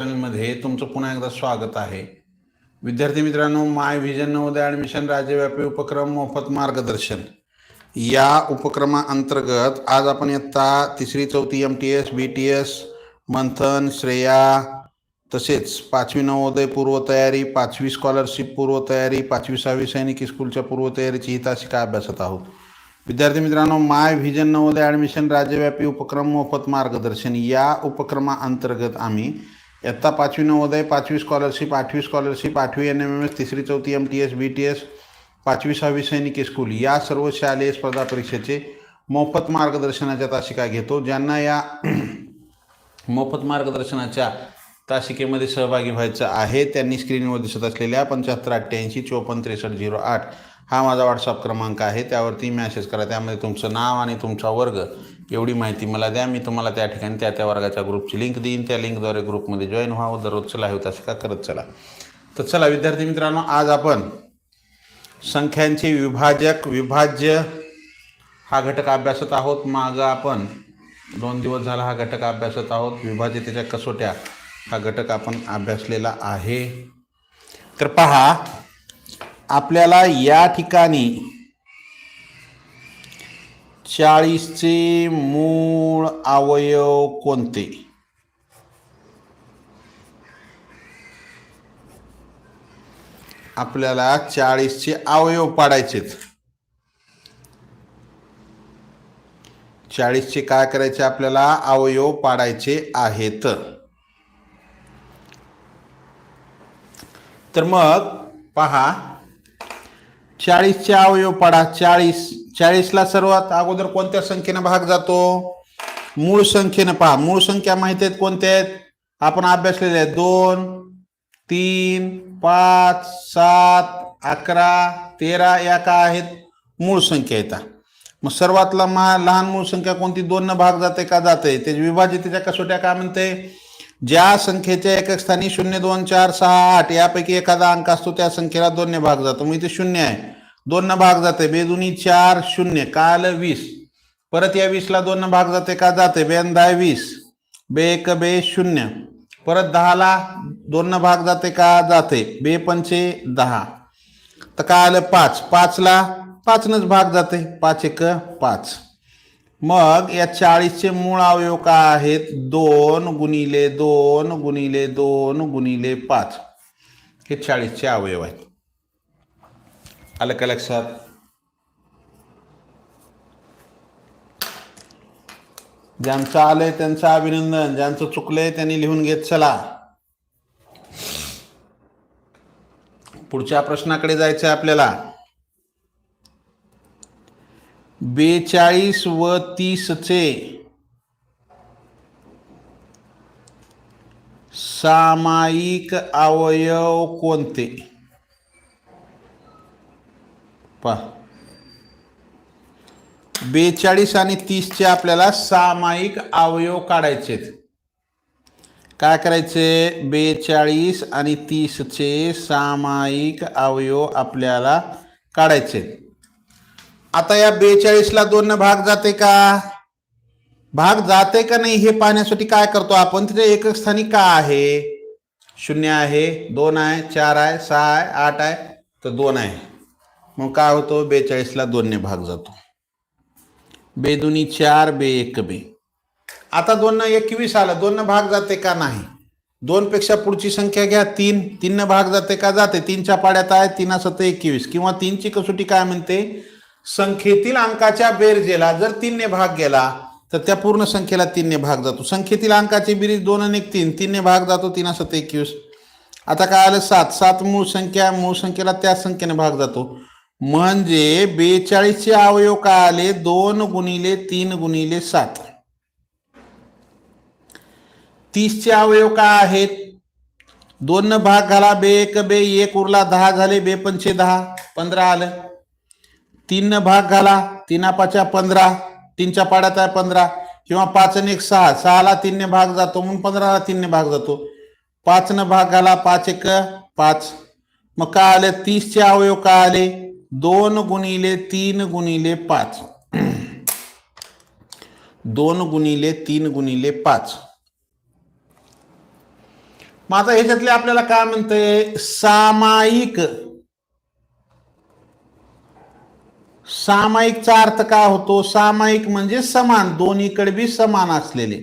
मध्ये तुमचं पुन्हा एकदा स्वागत आहे. विद्यार्थी मित्रांनो माय व्हिजन नवोदय ॲडमिशन राज्यव्यापी उपक्रम मोफत मार्गदर्शन. या उपक्रमाअंतर्गत आज आपण इयत्ता तिसरी चौथी M T S B T S Manthan Shreya तसेच पाचवी नवोदय पूर्वतयारी पाचवी स्कॉलरशिप पूर्वतयारी पाचवी सहावी सैनिक स्कूलच्या पूर्वतयारीची ही तासिका अभ्यासत आहोत. विद्यार्थी मित्रांनो माय व्हिजन नवोदय ॲडमिशन राज्यव्यापी उपक्रम मोफत मार्गदर्शन. या उपक्रमाअंतर्गत आम्ही इयत्ता पाचवी नवोदय पाचवी स्कॉलरशिप आठवी स्कॉलरशिप आठवी एन एम एम एस तिसरी चौथी M T S B T S पाचवी सहावी सैनिक स्कूल या सर्व शालेय स्पर्धा परीक्षेचे मोफत मार्गदर्शनाच्या तासिका घेतो. ज्यांना या मोफत मार्गदर्शनाच्या तासिकेमध्ये सहभागी व्हायचं आहे त्यांनी स्क्रीनवर दिसत असलेल्या पंच्याहत्तर अठ्ठ्याऐंशी चोपन्न त्रेसष्ट झिरो आठ हा माझा व्हॉट्सअप क्रमांक आहे. त्यावरती मॅसेज करा. त्यामध्ये तुमचं नाव आणि तुमचा वर्ग एवढी माहिती मला द्या. मी तुम्हाला त्या ठिकाणी त्या त्या वर्गाच्या ग्रुपची लिंक देईन. त्या लिंकद्वारे ग्रुपमध्ये जॉईन व्हावं दररोजचं असं का करत चला. तर चला विद्यार्थी मित्रांनो आज आपण संख्यांचे विभाजक विभाज्य हा घटक अभ्यासत आहोत. मागं आपण दोन दिवस झाला हा घटक अभ्यासत आहोत. विभाज्यतेच्या कसोट्या हा घटक आपण अभ्यासलेला आहे. तर पहा आपल्याला या ठिकाणी चाळीसचे मूळ अवयव कोणते? आपल्याला चाळीसचे अवयव पाडायचेत. चाळीसचे काय करायचे? आपल्याला अवयव पाडायचे आहेत. तर मग पहा चाळीसचे अवयव पाडा. चाळीस. चाळीसला सर्वात अगोदर कोणत्या संख्येनं भाग जातो? मूळ संख्येनं पहा. मूळ संख्या माहिती आहेत कोणत्या आहेत? आपण अभ्यासलेले आहेत. दोन तीन पाच सात अकरा तेरा या काय आहेत? मूळ संख्या येतात मग सर्वातला महा लहान मूळ संख्या कोणती? दोन न भाग जाते का जाते? त्याची विभाजितेच्या कसोट्या काय म्हणते? ज्या संख्येच्या एकक स्थानी शून्य दोन चार सहा आठ यापैकी एखादा अंक असतो त्या संख्येला दोन ने भाग जातो. मग इथे शून्य आहे. दोन न भाग जाते. बेदुनी चार शून्य. काल वीस. परत या वीसला दोन न भाग जाते का? जाते. बेन दहा वीस. बे एक बे शून्य. परत दहाला दोन न भाग जाते का? जाते. बे पंचे दहा. तर काय आलं पाच. पाचला पाचनच भाग जाते. पाच एक पाच. मग या चाळीसचे मूळ अवयव काय आहेत? दोन गुणिले दोन गुणिले दोन गुणिले पाच. हे चाळीसचे अवयव आहेत. आलं का लक्षात? ज्यांचं आलंय त्यांचं अभिनंदन ज्यांचं चुकलंय त्यांनी लिहून घेत चला. पुढच्या प्रश्नाकडे जायचं आहे आपल्याला. बेचाळीस व तीसचे. सामायिक अवयव कोणते? पा बेचाळीस आणि तीसचे आपल्याला सामायिक अवयव काढायचे काय करायचे? बेचाळीस आणि तीसचे सामायिक अवयव आपल्याला काढायचे आता या बेचाळीसला दोन भाग जाते का? भाग जाते का नाही हे पाहण्यासाठी काय करतो आपण? तिथे एकक स्थानी का आहे? शून्य आहे दोन आहे चार आहे सहा आहे आठ आहे तर दोन आहे. मग काय होतो? बेचाळीसला दोनने भाग जातो. बेदुनी चार बे एक बे. आता दोन एकवीस आलं. दोन भाग जाते का नाही? दोनपेक्षा पुढची संख्या घ्या. तीन. तीन भाग जाते का? जाते. तीनच्या पाड्यात आहे. तीन सत एकवीस. किंवा तीनची कसोटी काय म्हणते? संख्येतील अंकाच्या बेरजेला जर तीनने भाग गेला तर त्या पूर्ण संख्येला तीनने भाग जातो. संख्येतील अंकाची बेरीज दोन आणि तीन. तीनने भाग जातो तीन असत एकवीस. आता काय आलं? सात. सात मूळ संख्या मूळ संख्येला त्या संख्येने भाग जातो. म्हणजे बेचाळीसचे अवयव काय आले? दोन गुणिले तीन गुणिले सात. तीसचे अवयव काय आहेत? दोन भाग घाला बे एक बे एक उरला दहा झाले बे पंचे दहा. पंधरा आलं. तीन भाग घाला. तीना पाच्या पंधरा तीनच्या पाड्यात आहे पंधरा. किंवा पाच आणि एक सहा. सहाला तीनने भाग जातो. म्हणून पंधराला तीनने भाग जातो. पाच न भाग घाला. पाच एक पाच. मग काय आले? तीसचे अवयव काय आले? दोन गुणिले तीन गुणिले पाच. दोन गुणिले तीन गुणिले पाच. मग आता ह्याच्यातले आपल्याला काय म्हणतंय? सामायिक. सामायिकचा अर्थ काय होतो? सामायिक म्हणजे समान दोन्हीकडे बी समान असलेले.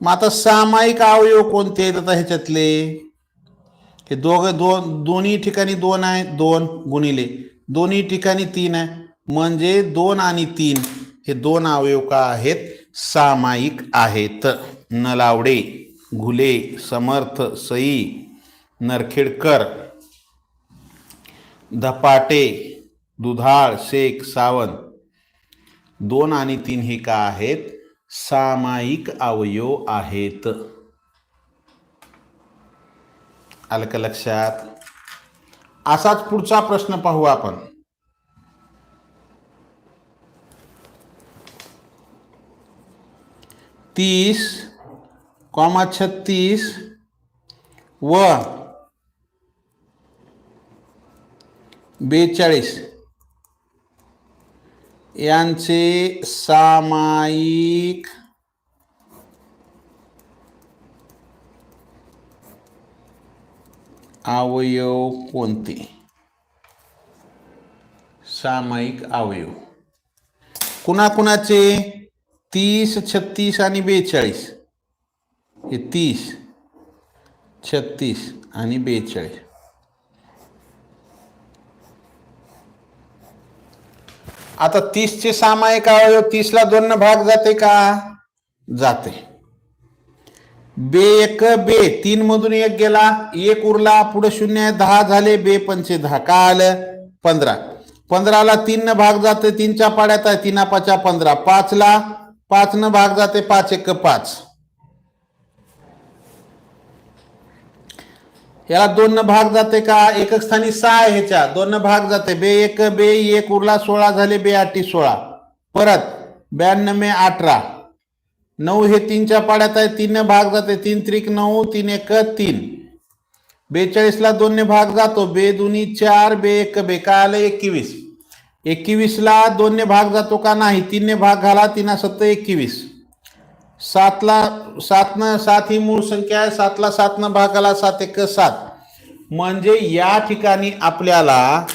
मग आता सामायिक अवयव कोणते आहेत आता ह्याच्यातले? हे दोघं दोन दोन्ही ठिकाणी दोन आहे दोन गुणिले. दोन्ही ठिकाणी तीन आहे. म्हणजे दोन आणि तीन हे दोन अवयव का आहेत? सामायिक आहेत. नलावडे घुले समर्थ सई नरखेडकर धपाटे दुधाळ शेख सावंत दोन आणि तीन हे का आहेत? सामायिक अवयव आहेत. आलं का लक्षात? असाच पुढचा प्रश्न पाहू आपण. तीस कॉमा छत्तीस व बेचाळीस. यांचे सामायिक अवयव कोणते? सामायिक अवयव. कुणाकुणाचे? तीस छत्तीस आणि बेचाळीस. हे तीस छत्तीस आणि बेचाळीस. आता तीसचे सामायिक अवयव तीसला दोन भाग जाते का? जाते. बे एक बे. तीन मधून एक गेला एक उरला पुढे शून्य दहा झाले बे पंचे दहा. का आलं? पंधरा. पंधराला तीन न भाग जाते तीनच्या पाड्यात आहे तीना पाच्या पंधरा. पाचला पाच न भाग जाते पाच एक पाच. याला दोन भाग जाते का? एकक स्थानी सहा आहे ह्याच्या. दोन भाग जाते. बे एक बे एक उरला सोळा झाले बे आठी सोळा. परत ब्याण्णव अठरा. नऊ हे तीनच्या पाड्यात आहे. तीन भाग जाते. तीन त्रिक नऊ तीन एक तीन. बेचाळीसला दोनने भाग जातो. बे दुनी चार बे एक बे. काय आलं एकवीस. एकवीसला दोनने भाग जातो का नाही? तीनने भाग घाला. तीन सत्त एकवीस. सातला सातनं सात ही मूळ संख्या आहे. सातला सातनं भागाला सात एक सात. म्हणजे या ठिकाणी आपल्याला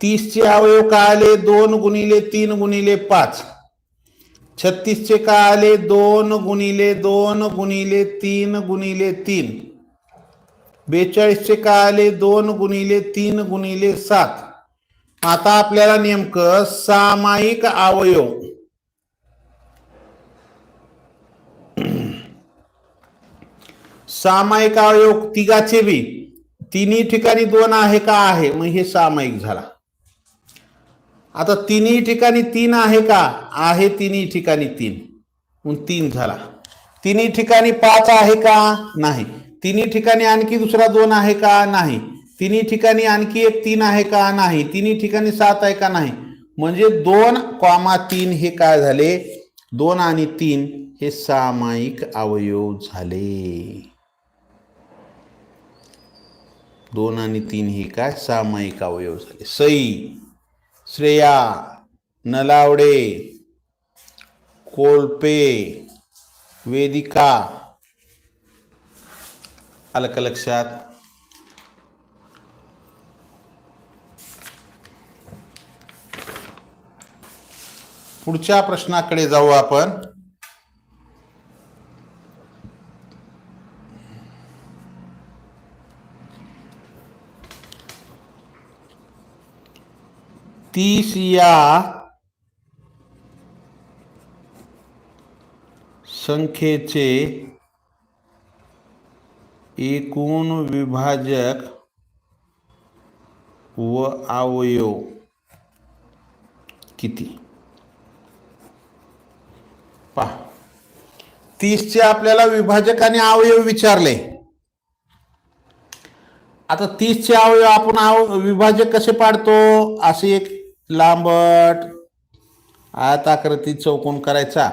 तीसचे अवयव काय आले दोन गुणिले तीन गुणिले पाच. छत्तीसचे काय आले दोन गुणिले दोन गुणिले तीन गुणिले तीन. बेचाळीसचे काय आले दोन गुणिले तीन गुणिले सात. आता आपल्याला नेमकं सामायिक अवयव सामायिक अवयव तिघाचे बी. तिन्ही ठिकाणी दोन आहे का आहे? मग हे सामायिक झाला. आता तिन्ही ठिकाणी तीन आहे का? आहे तिन्ही ठिकाणी तीन. मग तीन झाला. तिन्ही ठिकाणी पाच आहे का? नाही. तिन्ही ठिकाणी आणखी दुसरा दोन आहे का? नाही. तिन्ही ठिकाणी आणखी एक तीन आहे का? नाही. तिन्ही ठिकाणी सात आहे का? नाही. म्हणजे दोन कॉमा तीन हे काय झाले? दोन आणि तीन हे सामायिक अवयव झाले. दोन आणि तीन हे काय? सामायिक अवयव झाले. सई श्रेया नलावडे कोळपे वेदिका. आलं का लक्षात पुढच्या प्रश्नाकडे जाऊ आपण. तीस या संख्येचे एकूण विभाजक व अवयव किती? पहा. तीसचे आपल्याला विभाजक आणि अवयव विचारले. आता तीसचे अवयव आपण अव विभाजक कसे पाडतो? असे एक लांबट. आयताकृती चौकोन करायचा.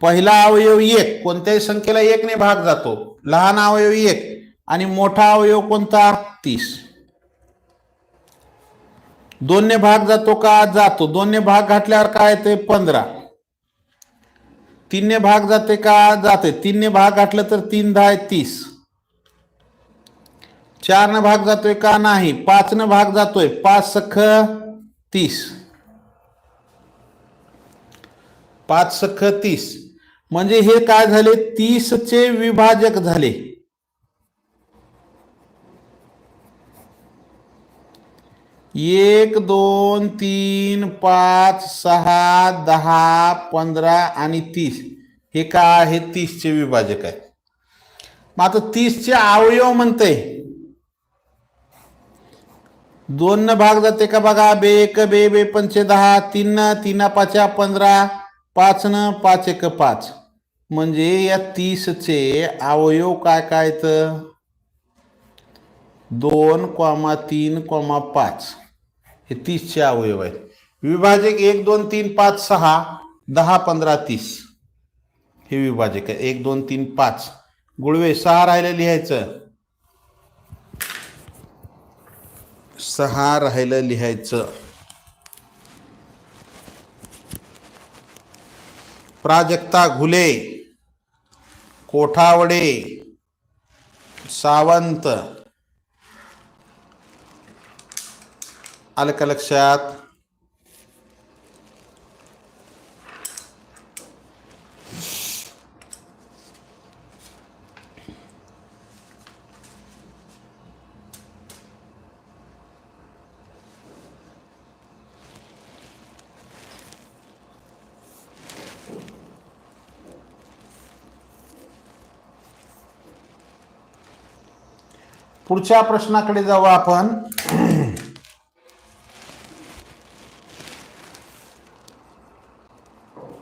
पहिला अवयव एक कोणत्याही संख्येला एकने भाग जातो. लहान अवयव एक आणि मोठा अवयव कोणता? तीस. दोनने भाग जातो का? जातो. दोनने भाग घातल्यावर काय ते पंधरा. तीनने भाग जाते का? जाते. तीनने भाग घातलं तर तीन दहा आहे तीस. चारनं भाग जातोय का? नाही. पाचनं भाग जातोय. पाच सख तीस. पाच सख तीस. म्हणजे हे काय झाले? तीसचे विभाजक झाले. एक दोन तीन पाच सहा दहा पंधरा आणि तीस. हे काय आहे? तीसचे विभाजक आहे. मग आता तीसचे अवयव म्हणते दोन न भाग जाते का बघा. बे एक बे बे पंचे दहा तीन तीन पाचा पंधरा पाच न पाच एक पाच. म्हणजे या तीसचे अवयव काय काय तर दोन कॉमा तीन कॉमा पाच. हे तीसचे अवयव आहेत. विभाजक एक दोन तीन पाच सहा दहा पंधरा तीस. हे विभाजक आहे. एक दोन तीन पाच. गुळवे सहा राहिलं लिहायचं. सहा राहिलं लिहायचं. प्राजक्ता घुले कोठावडे सावंत. आलं का लक्षात? पुढच्या प्रश्नाकडे जाऊ आपण.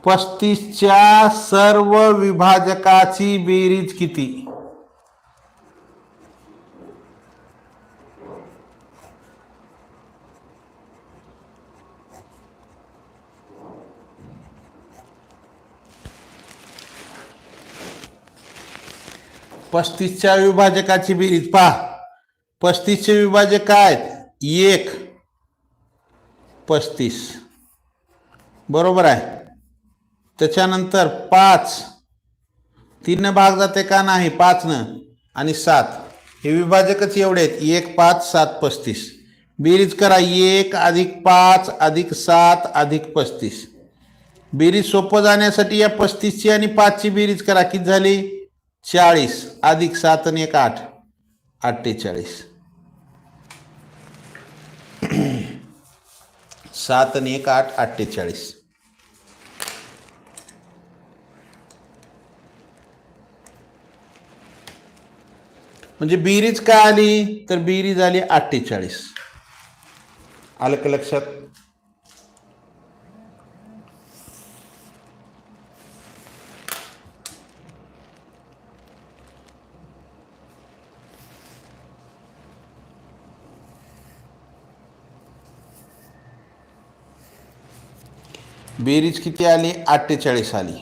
पस्तीसच्या सर्व विभाजकाची बेरीज किती? पस्तीसच्या विभाजकाची बेरीज पहा. पस्तीसचे विभाजक काय आहेत? एक. पस्तीस. बरोबर आहे. त्याच्यानंतर पाच. तीननं भाग जाते का नाही? पाचनं. आणि सात. हे विभाजकच एवढे आहेत. एक पाच सात पस्तीस. बेरीज करा. एक अधिक पाच अधिक सात अधिक पस्तीस. बेरीज सोपं जाण्यासाठी या पस्तीसची आणि पाचची बेरीज करा. किती झाली? चाळीस. अधिक सात आणि एक आठ. अठ्ठेचाळीस. सात आणि एक आठ अठ्ठेचाळीस. म्हणजे बिरीज काय आली? तर बिरीज आली अठ्ठेचाळीस. आलं का लक्षात? बेरीज किती आली? अठ्ठेचाळीस आली.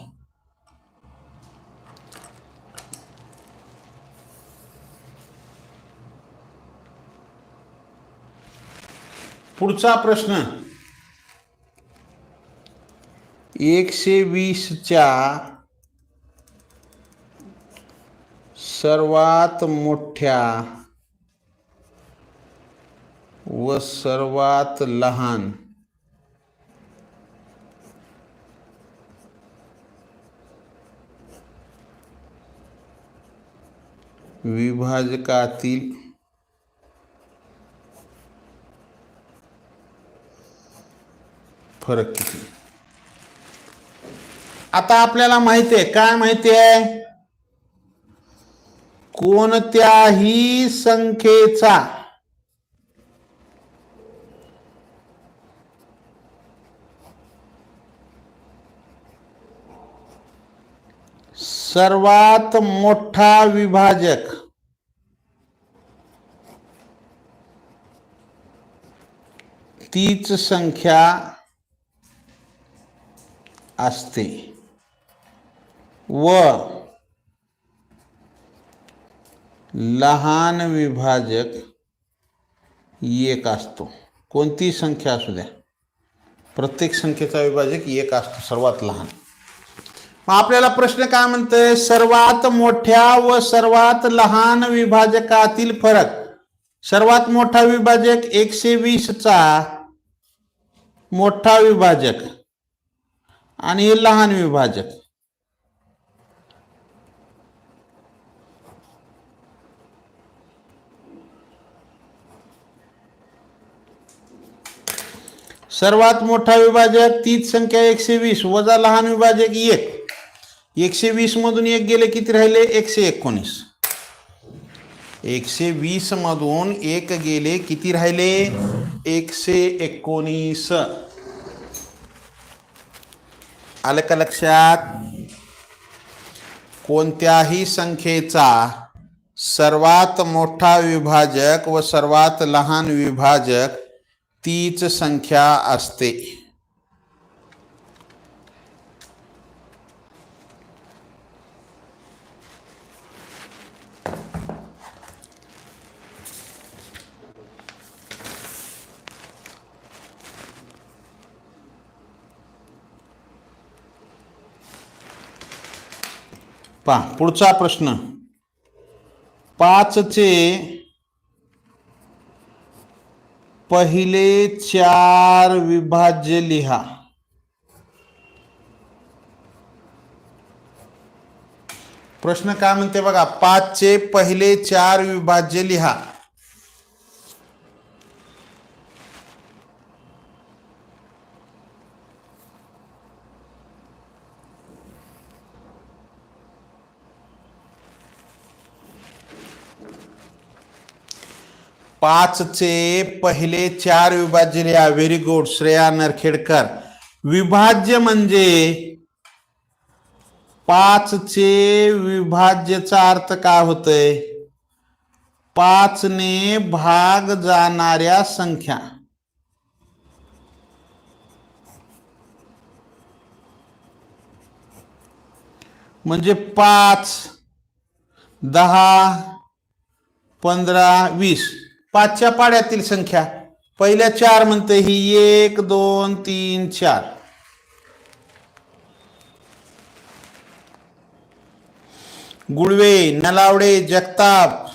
पुढचा प्रश्न. एकशे वीसच्या सर्वात मोठ्या व सर्वात लहान विभाजकातील फरक किती? आता आपल्याला माहिती आहे काय माहिती आहे? कोणत्याही संख्येचा सर्वात मोठा विभाजक तीच संख्या असते. व लहान विभाजक एक असतो. कोणती संख्या असू द्या. प्रत्येक संख्येचा विभाजक एक असतो सर्वात लहान. मग आपल्याला प्रश्न काय म्हणतोय? सर्वात मोठ्या व सर्वात लहान विभाजकातील फरक. सर्वात मोठा विभाजक एकशे वीसचा मोठा विभाजक आणि लहान विभाजक. सर्वात मोठा विभाजक तीच संख्या एकशे वीस वजा लहान विभाजक एक. एकशे वीस मधून एक गेले किती राहिले? एकशे एकोणीस. एकशे वीस मधून एक गेले किती राहिले? एकशे एकोणीस. आलं का लक्षात? कोणत्याही संख्येचा सर्वात मोठा विभाजक व सर्वात लहान विभाजक तीच संख्या असते. पहा पुढचा प्रश्न. पाचचे पहिले चार विभाज्य लिहा. प्रश्न काय म्हणते बघा पाचचे पहिले चार विभाज्य लिहा. पाचचे पहिले चार विभाज्य लिहा व्हेरी गुड श्रेया नरखेडकर. विभाज्य म्हणजे पाचचे विभाज्यचा अर्थ काय होतोय? पाचने भाग जाणाऱ्या संख्या. म्हणजे पाच दहा पंधरा वीस. पाचच्या पाड्यातील संख्या. पहिल्या चार म्हणते ही एक दोन तीन चार. गुळवे नलावडे जगताप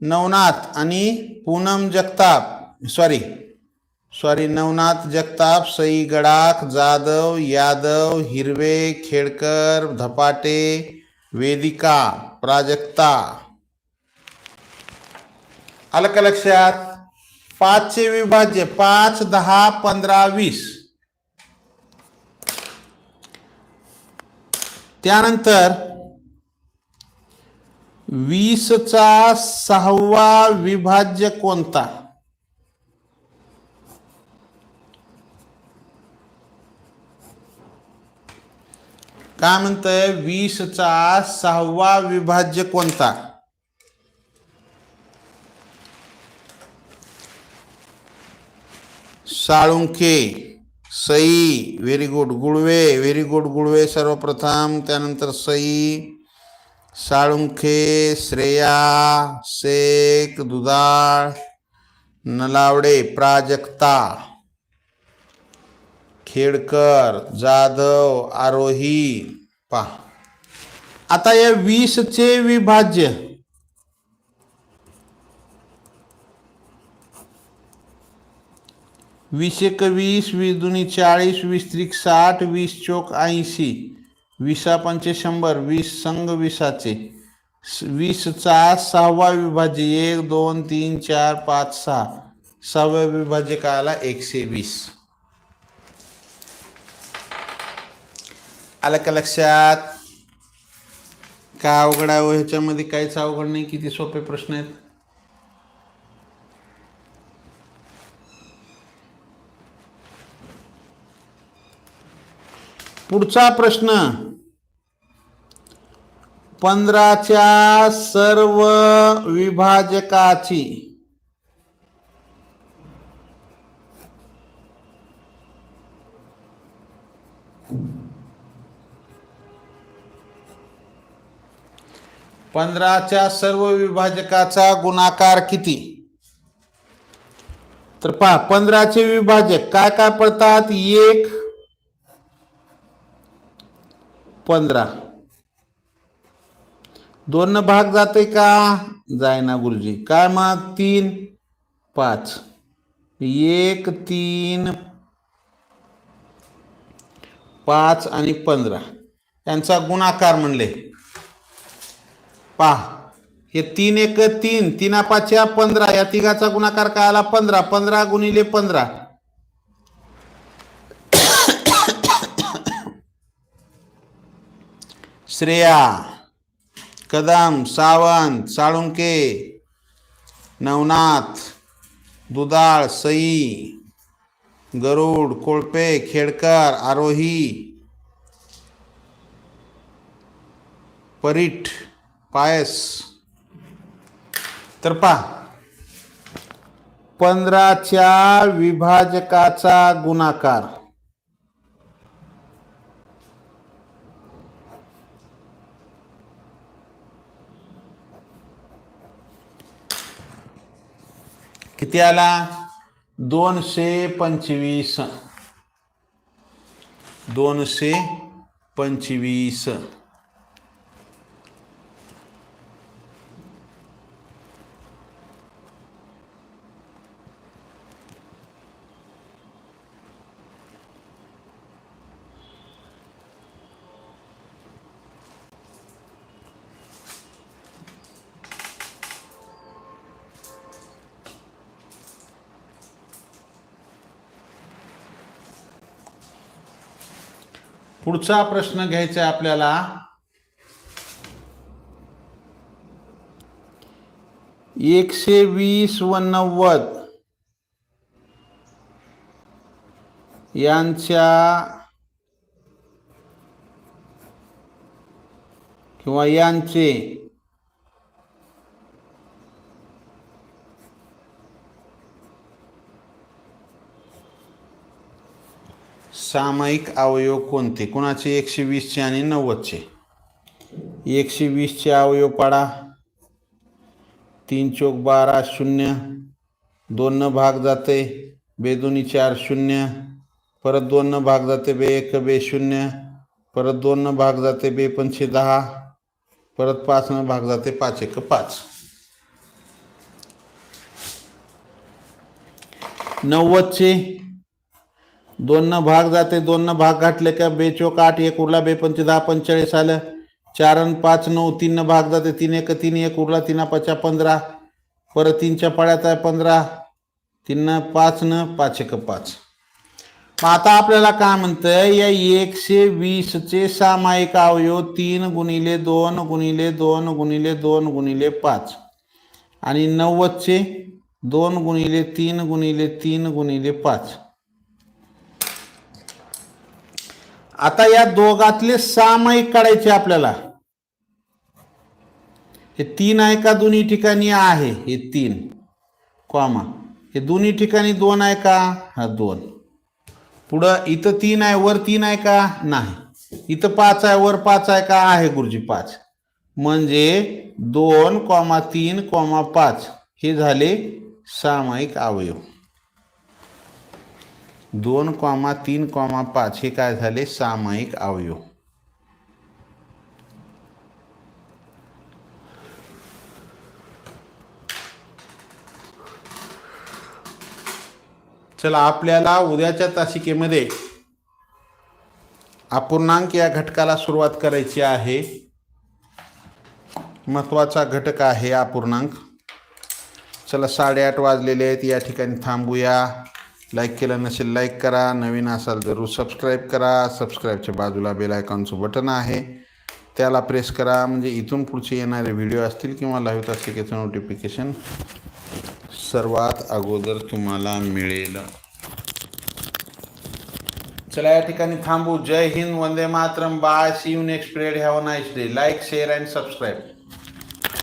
नवनाथ आणि Poonam Jagtap. Sorry sorry Navnath Jagtap Sai Gadakh Jadhav Yadav Hirve Khedkar Dhapate Vedika Prajakta. आलं का लक्षात पाचचे विभाज्य पाच दहा पंधरा वीस। त्यानंतर वीसचा सहावा विभाज्य कोणता? काय म्हणतंय? वीसचा सहावा विभाज्य कोणता? Salunkhe Sai very good Gulve very good Gulve सर्वप्रथम. त्यानंतर सई साळुंखे श्रेया शेख दुधाळ नलावडे प्राजक्ता खेडकर जाधव आरोही. पा आता या वीसचे विभाज्य वीस एक वीस वीस दुनी चाळीस वीस त्रिक साठ वीस चोक ऐंशी. वीसा पंचे शंभर वीस संघ विसाचे. वीसचा सहावा विभाज्य एक दोन तीन चार पाच सहा. सहाव्या विभाजकाला आला एकशे वीस. आलं का लक्षात? काय अवघड आहे हो? ह्याच्यामध्ये काहीच अवघड नाही किती सोपे प्रश्न आहेत. पुढचा प्रश्न. पंधराच्या सर्व विभाजकाची. पंधराच्या सर्व विभाजकाचा गुणाकार किती? तर पहा पंधराचे विभाजक काय काय पडतात? एक पंधरा. दोन भाग जाते का? जायना गुरुजी. काय मग? तीन पाच. एक तीन पाच आणि पंधरा. यांचा गुणाकार म्हणले. पहा. हे तीन एक तीन. तीना पाचच्या पंधरा. या तिघाचा गुणाकार काय आला पंधरा. पंधरा गुणिले पंधरा. श्रेया कदम सावंत साळुंके नवनाथ दुधाळ सई गरुड कोळपे खेडकर आरोही परीठ पायस. तर पहा पंधराच्या विभाजकाचा गुणाकार. किती आला? दोनशे पंचवीस. दोनशे पंचवीस. पुढचा प्रश्न घ्यायचा आपल्याला. एकशे वीस व नव्वद. यांच्या किंवा यांचे सामायिक अवयव कोणते? कुणाचे? एकशे वीसचे आणि नव्वदचे. एकशे वीसचे अवयव पाडा. तीन चौक बारा शून्य. दोन भाग जाते बेदोनी चार शून्य. परत दोन भाग जाते बे एक बे शून्य. परत दोन भाग जाते बे पंचे दहा. परत पाचनं भाग जाते पाच एक पाच. नव्वदचे दोन भाग जाते दोननं भाग घातले का बेचोक आठ एक उरला बेपंच दहा पंचेचाळीस आलं. चार अन पाच नऊ तीन भाग जाते तीन एक तीन एक उरला तीन पाचा पंधरा. परत तीनच्या पाड्यात आहे पंधरा. तीन पाच न पाच एक पाच. मग आता आपल्याला काय म्हणतंय या एकशे वीसचे सामायिक अवयव तीन गुणिले दोन गुणिले दोन गुणिले दोन गुणिले पाच. आणि नव्वदचे दोन गुणिले तीन गुणिले तीन गुणिले पाच. आता या दोघातले सामायिक काढायचे आपल्याला. हे तीन आहे का दोन्ही ठिकाणी आहे? हे तीन. कॉमा. हे दोन्ही ठिकाणी दोन आहे का? हा दोन. पुढं इथं तीन आहे वर तीन आहे का? नाही. इथं पाच आहे वर पाच आहे का? आहे गुरुजी पाच. म्हणजे दोन कॉमा तीन कॉमा पाच. हे झाले सामायिक अवयव. दोन कॉमा तीन कॉमा पाच हे काय झाले? सामायिक अवयव. चला आपल्याला उद्याच्या तासिकेमध्ये अपूर्णांक या घटकाला सुरुवात करायची आहे. महत्त्वाचा घटक आहे अपूर्णांक. चला साडेआठ वाजलेले आहेत. या ठिकाणी थांबूया. लाईक केलं नसेल लाईक करा. नवीन असाल जरूर सबस्क्राईब करा. सबस्क्राईबच्या बाजूला बेल आयकॉनचं बटन आहे. त्याला प्रेस करा. म्हणजे इथून पुढचे येणारे व्हिडिओ असतील किंवा लाईव्ह तासिकेचं नोटिफिकेशन सर्वात अगोदर तुम्हाला मिळेल. चला या ठिकाणी थांबू. जय हिंद वंदे Mataram. Bye see you next period have a nice day like share and subscribe